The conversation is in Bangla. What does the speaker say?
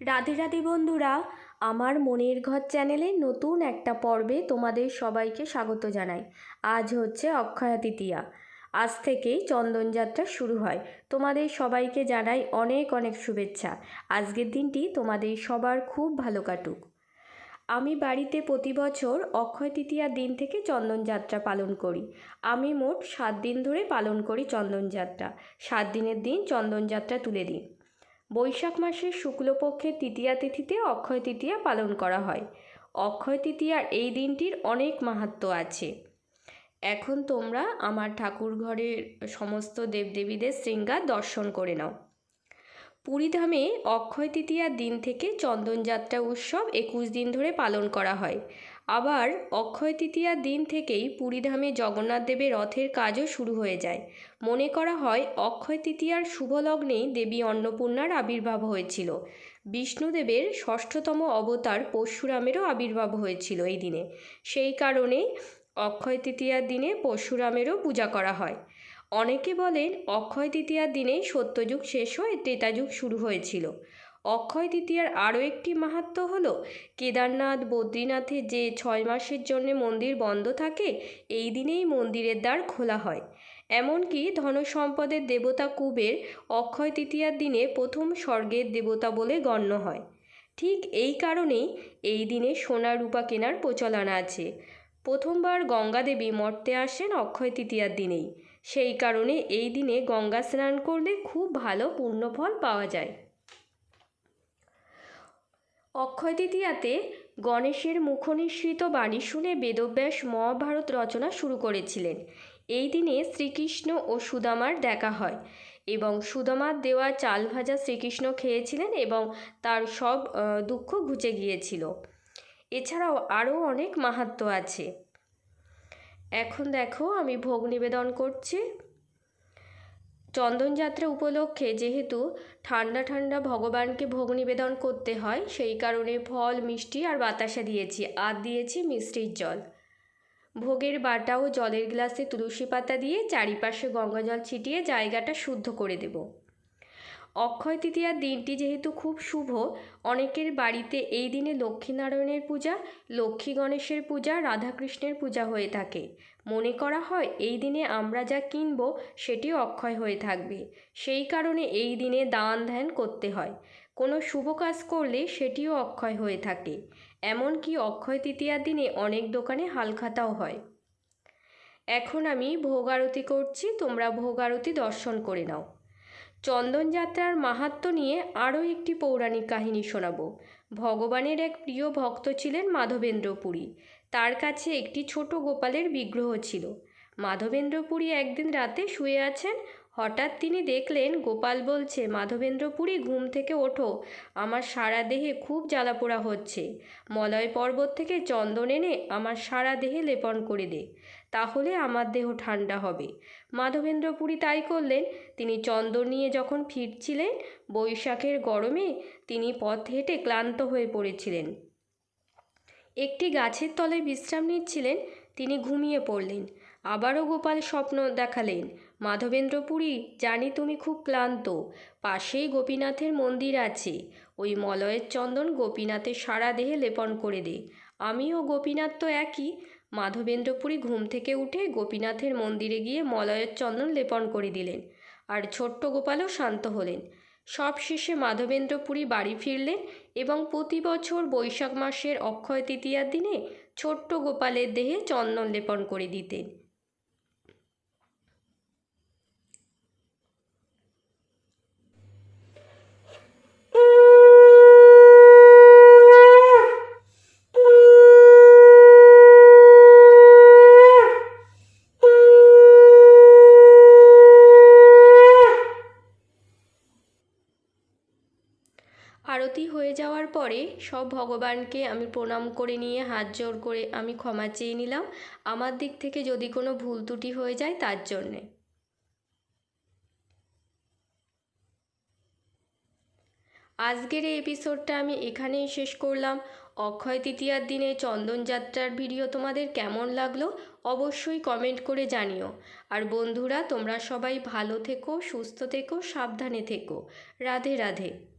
রাধে রাধে বন্ধুরা, আমার মনের ঘর চ্যানেলে নতুন একটা পর্বে তোমাদের সবাইকে স্বাগত জানাই। আজ হচ্ছে অক্ষয়া তৃতীয়া। আজ থেকেই চন্দনযাত্রা শুরু হয়। তোমাদের সবাইকে জানাই অনেক অনেক শুভেচ্ছা। আজকের দিনটি তোমাদের সবার খুব ভালো কাটুক। আমি বাড়িতে প্রতি বছর অক্ষয় তৃতীয়ার দিন থেকে চন্দনযাত্রা পালন করি। আমি মোট সাত দিন ধরে পালন করি চন্দনযাত্রা সাত দিনের দিন চন্দনযাত্রা তুলে দিই। বৈশাখ মাসের শুক্লপক্ষের তৃতীয়া তিথিতে অক্ষয় তৃতীয়া পালন করা হয়। অক্ষয় তৃতীয়ার এই দিনটির অনেক মাহাত্ম্য আছে। এখন তোমরা আমার ঠাকুর ঘরের সমস্ত দেবদেবীদের শৃঙ্গার দর্শন করে নাও। পুরীধামে অক্ষয় তৃতীয়ার দিন থেকে চন্দনযাত্রা উৎসব একুশ দিন ধরে পালন করা হয়। আবার অক্ষয় তৃতীয়ার দিন থেকেই পুরীধামে জগন্নাথ দেবের রথের কাজও শুরু হয়ে যায়। মনে করা হয়, অক্ষয় তৃতীয়ার শুভ লগ্নেই দেবী অন্নপূর্ণার আবির্ভাব হয়েছিল। বিষ্ণুদেবের ষষ্ঠতম অবতার পরশুরামেরও আবির্ভাব হয়েছিল এই দিনে। সেই কারণে অক্ষয় তৃতীয়ার দিনে পরশুরামেরও পূজা করা হয়। অনেকে বলেন, অক্ষয় তৃতীয়ার দিনেই সত্যযুগ শেষ হয়ে ত্রেতাযুগ শুরু হয়েছিল। অক্ষয় তৃতীয়ার আরও একটি মাহাত্ম্য হলো, কেদারনাথ, বদ্রীনাথে যে ছয় মাসের জন্য মন্দির বন্ধ থাকে, এই দিনেই মন্দিরের দ্বার খোলা হয়। এমনকি ধনসম্পদের দেবতা কুবের অক্ষয় তৃতীয়ার দিনে প্রথম স্বর্গের দেবতা বলে গণ্য হয়। ঠিক এই কারণেই এই দিনে সোনা রূপা কেনার প্রচলন আছে। প্রথমবার গঙ্গা দেবী মর্তে আসেন অক্ষয় তৃতীয়ার দিনেই। সেই কারণে এই দিনে গঙ্গা স্নান করলে খুব ভালো পুণ্যফল পাওয়া যায়। অক্ষয় তৃতীয়াতে গণেশের মুখনিসৃত বাণী শুনে বেদব্যাস মহাভারত রচনা শুরু করেছিলেন। এই দিনে শ্রীকৃষ্ণ ও সুদামার দেখা হয় এবং সুদামার দেওয়া চাল ভাজা শ্রীকৃষ্ণ খেয়েছিলেন এবং তার সব দুঃখ ঘুচে গিয়েছিল। এছাড়াও আরও অনেক মাহাত্ম্য আছে। এখন দেখো, আমি ভোগ নিবেদন করছি। চন্দনযাত্রা উপলক্ষে যেহেতু ঠান্ডা ঠান্ডা ভগবানকে ভোগ নিবেদন করতে হয়, সেই কারণে ফল, মিষ্টি আর বাতাসা দিয়েছি। আর দিয়েছি মিষ্টির জল। ভোগের বাটা ও জলের গ্লাসে তুলসী পাতা দিয়ে চারিপাশে গঙ্গাজল ছিটিয়ে জায়গাটা শুদ্ধ করে দেব। অক্ষয় তৃতীয়ার দিনটি যেহেতু খুব শুভ, অনেকের বাড়িতে এই দিনে লক্ষ্মীনারায়ণের পূজা, লক্ষ্মী গণেশের পূজা, রাধাকৃষ্ণের পূজা হয়ে থাকে। মনে করা হয় এই দিনে আমরা যা কিনব সেটি অক্ষয় হয়ে থাকবে। সেই কারণে এই দিনে দান ধ্যান করতে হয়। কোনো শুভ কাজ করলে সেটিও অক্ষয় হয়ে থাকে। এমনকি অক্ষয় তৃতীয়ার দিনে অনেক দোকানে হালখাতাও হয়। এখন আমি ভোগ আরতি করছি, তোমরা ভোগ আরতি দর্শন করে নাও। চন্দনযাত্রার মাহাত্ম্য নিয়ে আরও একটি পৌরাণিক কাহিনী শোনাব। ভগবানের এক প্রিয় ভক্ত ছিলেন মাধবেন্দ্র পুরী। তার কাছে একটি ছোট গোপালের বিগ্রহ ছিল। মাধবেন্দ্র পুরী একদিন রাতে শুয়ে আছেন হঠাৎ তিনি দেখলেন গোপাল বলছে মাধবেন্দ্র পুরী ঘুম থেকে ওঠো, আমার সারা দেহে খুব জ্বালাপোড়া হচ্ছে। মলয় পর্বত থেকে চন্দন এনে আমার সারা দেহে লেপন করে দে, তাহলে আমার দেহ ঠান্ডা হবে। মাধবেন্দ্র পুরী তাই করলেন। তিনি চন্দন নিয়ে যখন ফিরছিলেন, বৈশাখের গরমে তিনি পথ হেঁটে ক্লান্ত হয়ে পড়েছিলেন। একটি গাছের তলায় বিশ্রাম নিচ্ছিলেন, তিনি ঘুমিয়ে পড়লেন। আবারও গোপাল স্বপ্ন দেখালেন। মাধবেন্দ্র পুরী, জানি তুমি খুব ক্লান্ত। পাশেই গোপীনাথের মন্দির আছে। ওই মলয়ের চন্দন গোপীনাথের সারা দেহে লেপন করে দে। আমিও গোপীনাথ তো একই। মাধবেন্দ্রপুরী ঘুম থেকে উঠে গোপীনাথের মন্দিরে গিয়ে মলয়ের চন্দন লেপন করে দিলেন। আর ছোট্ট গোপালও শান্ত হলেন। সব শেষে মাধবেন্দ্রপুরী বাড়ি ফিরলেন এবং প্রতি বছর বৈশাখ মাসের অক্ষয় তৃতীয়ার দিনে ছোট্ট গোপালের দেহে চন্দন লেপন করে দিতেন। আরতি হয়ে যাওয়ার পরে সব ভগবানকে আমি প্রণাম করে নিয়ে হাত জোর করে আমি ক্ষমা চেয়ে নিলাম। আমার দিক থেকে যদি কোনো ভুল ত্রুটি হয়ে যায় তার জন্যে। আজকের এই এপিসোডটা আমি এখানেই শেষ করলাম। অক্ষয় তৃতীয়ার দিনে চন্দনযাত্রার ভিডিও তোমাদের কেমন লাগল অবশ্যই কমেন্ট করে জানিও। আর বন্ধুরা, তোমরা সবাই ভালো থেকো, সুস্থ থেকো, সাবধানে থেকো। রাধে রাধে।